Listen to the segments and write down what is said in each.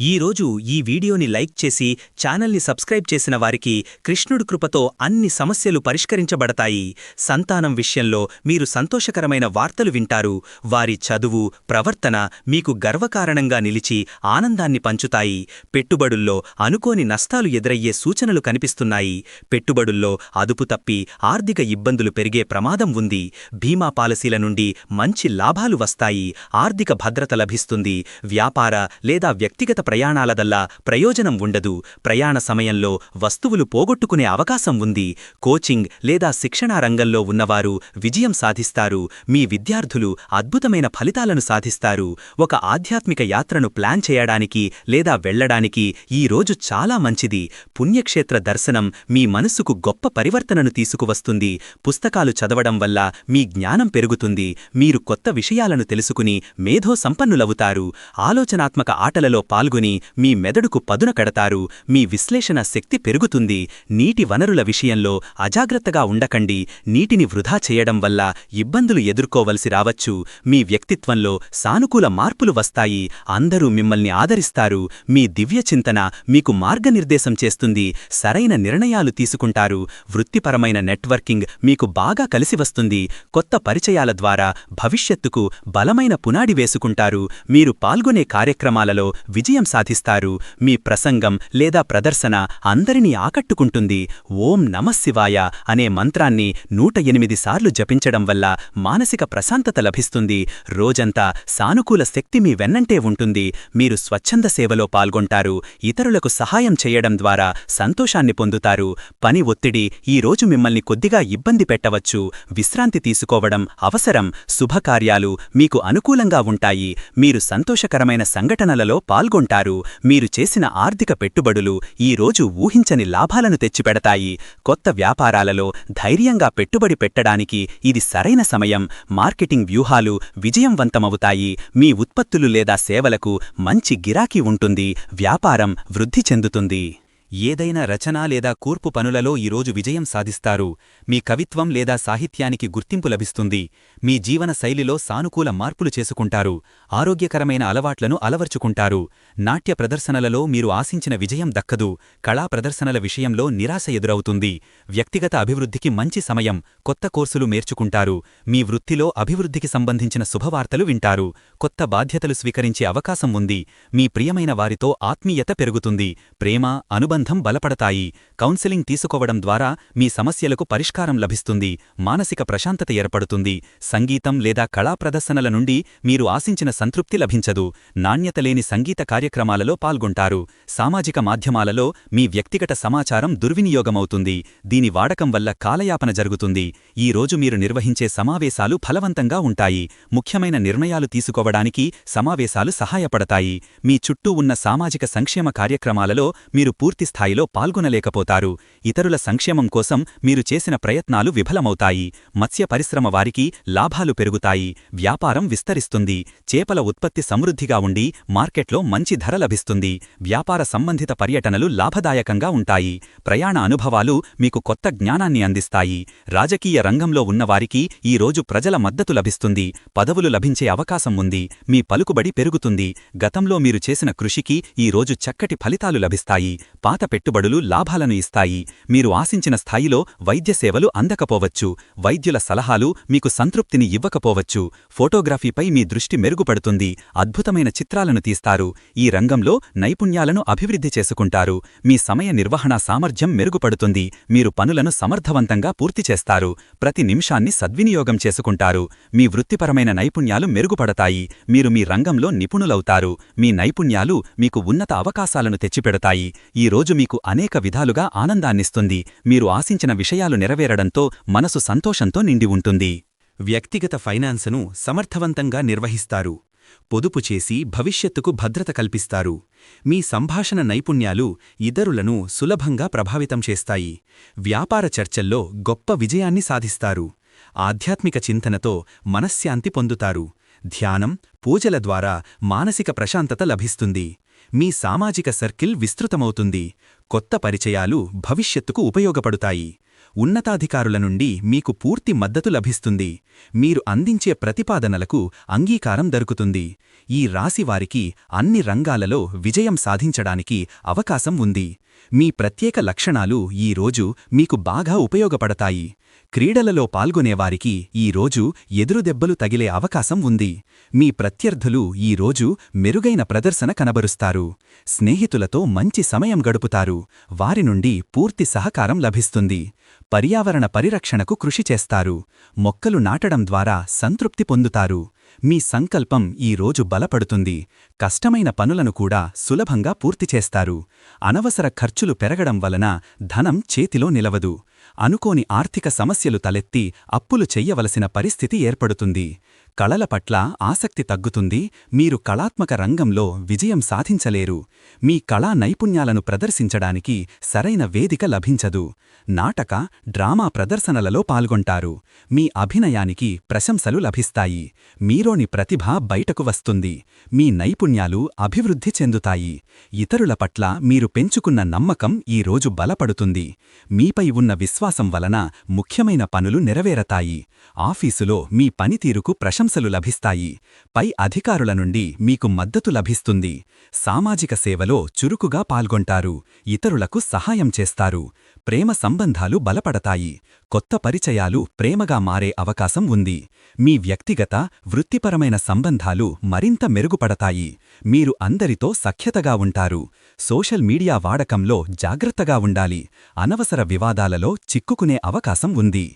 ఈరోజు ఈ వీడియోని లైక్ చేసి ఛానల్ని సబ్స్క్రైబ్ చేసిన వారికి కృష్ణుడి కృపతో అన్ని సమస్యలు పరిష్కరించబడతాయి. సంతానం విషయంలో మీరు సంతోషకరమైన వార్తలు వింటారు. వారి చదువు ప్రవర్తన మీకు గర్వకారణంగా నిలిచి ఆనందాన్ని పంచుతాయి. పెట్టుబడుల్లో అనుకోని నష్టాలు ఎదురయ్యే సూచనలు కనిపిస్తున్నాయి. పెట్టుబడుల్లో అదుపు తప్పి ఆర్థిక ఇబ్బందులు పెరిగే ప్రమాదం ఉంది. బీమా పాలసీల నుండి మంచి లాభాలు వస్తాయి. ఆర్థిక భద్రత లభిస్తుంది. వ్యాపార లేదా వ్యక్తి వ్యక్తిగత ప్రయాణాలదల్లా ప్రయోజనం ఉండదు. ప్రయాణ సమయంలో వస్తువులు పోగొట్టుకునే అవకాశం ఉంది. కోచింగ్ లేదా శిక్షణా రంగంలో ఉన్నవారు విజయం సాధిస్తారు. మీ విద్యార్థులు అద్భుతమైన ఫలితాలను సాధిస్తారు. ఒక ఆధ్యాత్మిక యాత్రను ప్లాన్ చేయడానికి లేదా వెళ్ళడానికి ఈ రోజు చాలా మంచిది. పుణ్యక్షేత్ర దర్శనం మీ మనస్సుకు గొప్ప పరివర్తనను తీసుకువస్తుంది. పుస్తకాలు చదవడం వల్ల మీ జ్ఞానం పెరుగుతుంది. మీరు కొత్త విషయాలను తెలుసుకుని మేధో సంపన్నులవుతారు ఆలోచనాత్మక ఆటలలో పాల్గొని మీ మెదడుకు పదున కడతారు మీ విశ్లేషణ శక్తి పెరుగుతుంది నీటి వనరుల విషయంలో అజాగ్రత్తగా ఉండకండి నీటిని వృధా చేయడం వల్ల ఇబ్బందులు ఎదుర్కోవలసి రావచ్చు మీ వ్యక్తిత్వంలో సానుకూల మార్పులు వస్తాయి అందరూ మిమ్మల్ని ఆదరిస్తారు మీ దివ్య చింతన మీకు మార్గనిర్దేశం చేస్తుంది సరైన నిర్ణయాలు తీసుకుంటారు వృత్తిపరమైన నెట్వర్కింగ్ మీకు బాగా కలిసి వస్తుంది కొత్త పరిచయాల ద్వారా భవిష్యత్తుకు బలమైన పునాడి వేసుకుంటారు మీరు పాల్గొనే కార్యక్రమాలలో విజయం సాధిస్తారు. మీ ప్రసంగం లేదా ప్రదర్శన అందరినీ ఆకట్టుకుంటుంది. ఓం నమశివాయ అనే మంత్రాన్ని నూట ఎనిమిది సార్లు జపించడం వల్ల మానసిక ప్రశాంతత లభిస్తుంది. రోజంతా సానుకూల శక్తి మీ వెన్నంటే ఉంటుంది. మీరు స్వచ్ఛంద సేవలో పాల్గొంటారు. ఇతరులకు సహాయం చేయడం ద్వారా సంతోషాన్ని పొందుతారు. పని ఒత్తిడి ఈ రోజు మిమ్మల్ని కొద్దిగా ఇబ్బంది పెట్టవచ్చు. విశ్రాంతి తీసుకోవడం అవసరం. శుభకార్యాలు మీకు అనుకూలంగా ఉంటాయి. మీరు సంతోషకరమైన సంఘటనలలో పాల్గొంటారు. మీరు చేసిన ఆర్థిక పెట్టుబడులు ఈ రోజు ఊహించని లాభాలను తెచ్చిపెడతాయి. కొత్త వ్యాపారాలలో ధైర్యంగా పెట్టుబడి పెట్టడానికి ఇది సరైన సమయం. మార్కెటింగ్ వ్యూహాలు విజయవంతమవుతాయి. మీ ఉత్పత్తులు లేదా సేవలకు మంచి గిరాకీ ఉంటుంది. వ్యాపారం వృద్ధి చెందుతుంది. ఏదైనా రచన లేదా కూర్పు పనులలో ఈరోజు విజయం సాధిస్తారు. మీ కవిత్వం లేదా సాహిత్యానికి గుర్తింపు లభిస్తుంది. మీ జీవన శైలిలో సానుకూల మార్పులు చేసుకుంటారు. ఆరోగ్యకరమైన అలవాట్లను అలవర్చుకుంటారు. నాట్య ప్రదర్శనలలో మీరు ఆశించిన విజయం దక్కదు. కళా ప్రదర్శనల విషయంలో నిరాశ ఎదురవుతుంది. వ్యక్తిగత అభివృద్ధికి మంచి సమయం కొత్త కోర్సులు నేర్చుకుంటారు. మీ వృత్తిలో అభివృద్ధికి సంబంధించిన శుభవార్తలు వింటారు. కొత్త బాధ్యతలు స్వీకరించే అవకాశం ఉంది. మీ ప్రియమైన వారితో ఆత్మీయత పెరుగుతుంది. ప్రేమ అనుబంధ అనుబంధం బలపడతాయి. కౌన్సెలింగ్ తీసుకోవడం ద్వారా మీ సమస్యలకు పరిష్కారం లభిస్తుంది. మానసిక ప్రశాంతత ఏర్పడుతుంది. సంగీతం లేదా కళా ప్రదర్శనల నుండి మీరు ఆశించిన సంతృప్తి లభించదు. నాణ్యత లేని సంగీత కార్యక్రమాలలో పాల్గొంటారు. సామాజిక మాధ్యమాలలో మీ వ్యక్తిగత సమాచారం దుర్వినియోగమవుతుంది. దీని వాడకం వల్ల కాలయాపన జరుగుతుంది. ఈ రోజు మీరు నిర్వహించే సమావేశాలు ఫలవంతంగా ఉంటాయి. ముఖ్యమైన నిర్ణయాలు తీసుకోవడానికి సమావేశాలు సహాయపడతాయి. మీ చుట్టూ ఉన్న సామాజిక సంక్షేమ కార్యక్రమాలలో మీరు పూర్తి స్థాయిలో పాల్గొనలేకపోతారు. ఇతరుల సంక్షేమం కోసం మీరు చేసిన ప్రయత్నాలు విఫలమవుతాయి. మత్స్య పరిశ్రమ వారికి లాభాలు పెరుగుతాయి. వ్యాపారం విస్తరిస్తుంది. చేపల ఉత్పత్తి సమృద్ధిగా ఉండి మార్కెట్లో మంచి ధర లభిస్తుంది. వ్యాపార సంబంధిత పర్యటనలు లాభదాయకంగా ఉంటాయి. ప్రయాణ అనుభవాలు మీకు కొత్త జ్ఞానాన్ని అందిస్తాయి. రాజకీయ రంగంలో ఉన్నవారికి ఈరోజు ప్రజల మద్దతు లభిస్తుంది. పదవులు లభించే అవకాశం ఉంది. మీ పలుకుబడి పెరుగుతుంది. గతంలో మీరు చేసిన కృషికి ఈరోజు చక్కటి ఫలితాలు లభిస్తాయి. పాత పెట్టుబడులు లాభాలను ఇస్తాయి. మీరు ఆశించిన స్థాయిలో వైద్య సేవలు అందకపోవచ్చు. వైద్యుల సలహాలు మీకు సంతృప్తిని ఇవ్వకపోవచ్చు. ఫోటోగ్రఫీపై మీ దృష్టి మెరుగుపడుతుంది. అద్భుతమైన చిత్రాలను తీస్తారు. ఈ రంగంలో నైపుణ్యాలను అభివృద్ధి చేసుకుంటారు. మీ సమయ నిర్వహణ సామర్థ్యం మెరుగుపడుతుంది. మీరు పనులను సమర్థవంతంగా పూర్తి చేస్తారు. ప్రతి నిమిషాన్ని సద్వినియోగం చేసుకుంటారు. మీ వృత్తిపరమైన నైపుణ్యాలు మెరుగుపడతాయి. మీరు మీ రంగంలో నిపుణులవుతారు. మీ నైపుణ్యాలు మీకు ఉన్నత అవకాశాలను తెచ్చిపెడతాయి. ఈ రోజు మీకు అనేక విధాలుగా ఆనందాన్నిస్తుంది. మీరు ఆశించిన విషయాలు నెరవేరడంతో మనసు సంతోషంతో నిండి ఉంటుంది. వ్యక్తిగత ఫైనాన్సును సమర్థవంతంగా నిర్వహిస్తారు. పొదుపు చేసి భవిష్యత్తుకు భద్రత కల్పిస్తారు. మీ సంభాషణ నైపుణ్యాలు ఇతరులను సులభంగా ప్రభావితం చేస్తాయి. వ్యాపార చర్చల్లో గొప్ప విజయాన్ని సాధిస్తారు. ఆధ్యాత్మిక చింతనతో మనశ్శాంతి పొందుతారు. ధ్యానం పూజల ద్వారా మానసిక ప్రశాంతత లభిస్తుంది. మీ సామాజిక సర్కిల్ విస్తృతమవుతుంది. కొత్త పరిచయాలు భవిష్యత్తుకు ఉపయోగపడుతాయి. ఉన్నతాధికారుల నుండి మీకు పూర్తి మద్దతు లభిస్తుంది. మీరు అందించే ప్రతిపాదనలకు అంగీకారం దొరుకుతుంది. ఈ రాశివారికి అన్ని రంగాలలో విజయం సాధించడానికి అవకాశం ఉంది. మీ ప్రత్యేక లక్షణాలు ఈ రోజు మీకు బాగా ఉపయోగపడతాయి. క్రీడలలో పాల్గొనేవారికి ఈ రోజు ఎదురుదెబ్బలు తగిలే అవకాశం ఉంది. మీ ప్రత్యర్థులు ఈ రోజు మెరుగైన ప్రదర్శన కనబరుస్తారు. స్నేహితులతో మంచి సమయం గడుపుతారు. వారి నుండి పూర్తి సహకారం లభిస్తుంది. పర్యావరణ పరిరక్షణకు కృషి చేస్తారు. మొక్కలు నాటడం ద్వారా సంతృప్తి పొందుతారు. మీ సంకల్పం ఈ రోజు బలపడుతుంది. కష్టమైన పనులను కూడా సులభంగా పూర్తి చేస్తారు. అనవసర ఖర్చులు పెరగడం వలన ధనం చేతిలో నిలవదు. అనుకోని ఆర్థిక సమస్యలు తలెత్తి అప్పులు చెయ్యవలసిన పరిస్థితి ఏర్పడుతుంది. కళల పట్ల ఆసక్తి తగ్గుతుంది మీరు కళాత్మక రంగంలో విజయం సాధించలేరు. మీ కళా నైపుణ్యాలను ప్రదర్శించడానికి సరైన వేదిక లభించదు. నాటక డ్రామా ప్రదర్శనలలో పాల్గొంటారు. మీ అభినయానికి ప్రశంసలు లభిస్తాయి. మీలోని ప్రతిభ బయటకు వస్తుంది. మీ నైపుణ్యాలు అభివృద్ధి చెందుతాయి. ఇతరుల పట్ల మీరు పెంచుకున్న నమ్మకం ఈ రోజు బలపడుతుంది. మీపై ఉన్న విశ్వాసం వలన ముఖ్యమైన పనులు నెరవేరతాయి. ఆఫీసులో మీ పనితీరుకు ప్రశంసలు లభిస్తాయి. పై అధికారుల నుండి మీకు మద్దతు లభిస్తుంది. సామాజిక సేవలో చురుకుగా పాల్గొంటారు. ఇతరులకు సహాయం చేస్తారు. ప్రేమ సంబంధాలు బలపడతాయి. కొత్త పరిచయాలు ప్రేమగా మారే అవకాశం ఉంది. మీ వ్యక్తిగత వృత్తిపరమైన సంబంధాలు మరింత మెరుగుపడతాయి. మీరు అందరితో సఖ్యతగా ఉంటారు. సోషల్ మీడియా వాడకంలో జాగ్రత్తగా ఉండాలి. అనవసర వివాదాలలో చిక్కుకునే అవకాశం ఉంది.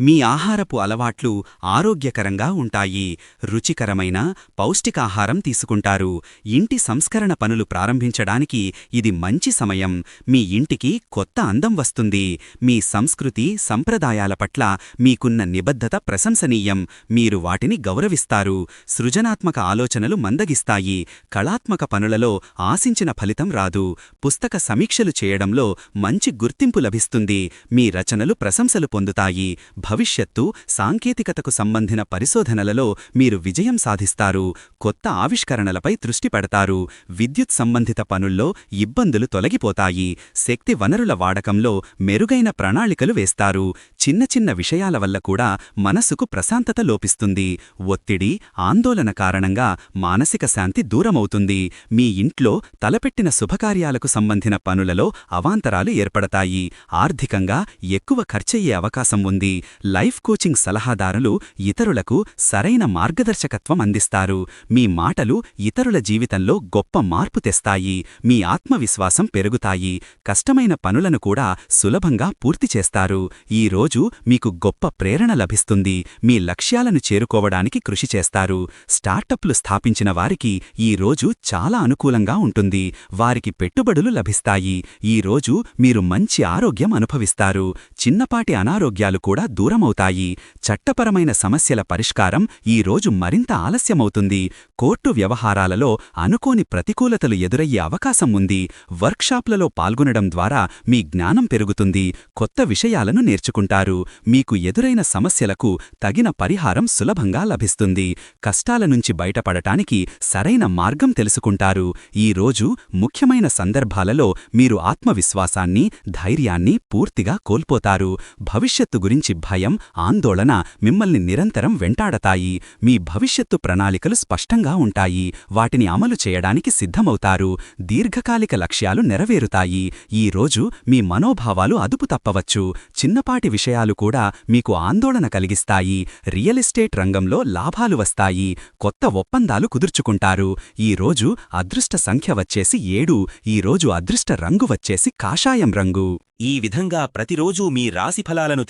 మీ ఆహారపు అలవాట్లు ఆరోగ్యకరంగా ఉంటాయి. రుచికరమైన పౌష్టికాహారం తీసుకుంటారు. ఇంటి సంస్కరణ పనులు ప్రారంభించడానికి ఇది మంచి సమయం. మీ ఇంటికి కొత్త అందం వస్తుంది. మీ సంస్కృతి సంప్రదాయాల పట్ల మీకున్న నిబద్ధత ప్రశంసనీయం. మీరు వాటిని గౌరవిస్తారు. సృజనాత్మక ఆలోచనలు మందగిస్తాయి. కళాత్మక పనులలో ఆశించిన ఫలితం రాదు. పుస్తక సమీక్షలు చేయడంలో మంచి గుర్తింపు లభిస్తుంది. మీ రచనలు ప్రశంసలు పొందుతాయి. భవిష్యత్తు సాంకేతికతకు సంబంధిన పరిశోధనలలో మీరు విజయం సాధిస్తారు కొత్త ఆవిష్కరణలపై దృష్టి పెడతారు విద్యుత్ సంబంధిత పనుల్లో ఇబ్బందులు తొలగిపోతాయి శక్తి వనరుల వాడకంలో మెరుగైన ప్రణాళికలు వేస్తారు చిన్న చిన్న విషయాల వల్ల కూడా మనసుకు ప్రశాంతత లోపిస్తుంది ఒత్తిడి ఆందోళన కారణంగా మానసిక శాంతి దూరమవుతుంది మీ ఇంట్లో తలపెట్టిన శుభకార్యాలకు సంబంధిన పనులలో అవాంతరాలు ఏర్పడతాయి ఆర్థికంగా ఎక్కువ ఖర్చయ్యే అవకాశం ఉంది లైఫ్ కోచింగ్ సలహాదారులు ఇతరులకు సరైన మార్గదర్శకత్వం అందిస్తారు. మీ మాటలు ఇతరుల జీవితంలో గొప్ప మార్పు తెస్తాయి. మీ ఆత్మవిశ్వాసం పెరుగుతాయి. కష్టమైన పనులను కూడా సులభంగా పూర్తి చేస్తారు. ఈ రోజు మీకు గొప్ప ప్రేరణ లభిస్తుంది. మీ లక్ష్యాలను చేరుకోవడానికి కృషి చేస్తారు. స్టార్టప్లు స్థాపించిన వారికి ఈ రోజు చాలా అనుకూలంగా ఉంటుంది. వారికి పెట్టుబడులు లభిస్తాయి. ఈ రోజు మీరు మంచి ఆరోగ్యం అనుభవిస్తారు. చిన్నపాటి అనారోగ్యాలు కూడా దూరమవుతాయి. చట్టపరమైన సమస్యల పరిష్కారం ఈ రోజు మరింత ఆలస్యమవుతుంది. కోర్టు వ్యవహారాలలో అనుకోని ప్రతికూలతలు ఎదురయ్యే అవకాశం ఉంది. వర్క్షాప్లలో పాల్గొనడం ద్వారా మీ జ్ఞానం పెరుగుతుంది. కొత్త విషయాలను నేర్చుకుంటారు. మీకు ఎదురైన సమస్యలకు తగిన పరిహారం సులభంగా లభిస్తుంది. కష్టాల నుంచి బయటపడటానికి సరైన మార్గం తెలుసుకుంటారు. ఈ రోజు ముఖ్యమైన సందర్భాలలో మీరు ఆత్మవిశ్వాసాన్ని ధైర్యాన్ని పూర్తిగా కోల్పోతారు. భవిష్యత్తు గురించి భయం ఆందోళన మిమ్మల్ని నిరంతరం వెంటాడతాయి. మీ భవిష్యత్తు ప్రణాళికలు స్పష్టంగా ఉంటాయి. వాటిని అమలు చేయడానికి సిద్ధమవుతారు. దీర్ఘకాలిక లక్ష్యాలు నెరవేరుతాయి. ఈ రోజు మీ మనోభావాలు అదుపు తప్పవచ్చు. చిన్నపాటి విషయాలు కూడా మీకు ఆందోళన కలిగిస్తాయి. రియల్ ఎస్టేట్ రంగంలో లాభాలు వస్తాయి. కొత్త ఒప్పందాలు కుదుర్చుకుంటారు. ఈరోజు అదృష్ట సంఖ్య వచ్చేసి ఏడు. ఈరోజు అదృష్ట రంగు వచ్చేసి కాషాయం రంగు. ఈ విధంగా ప్రతిరోజూ మీ రాశిఫలాలను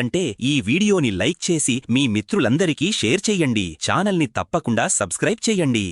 కావాలంటే ఈ వీడియోని లైక్ చేసి మీ మిత్రులందరికీ షేర్ చెయ్యండి ఛానల్ని తప్పకుండా సబ్స్క్రైబ్ చెయ్యండి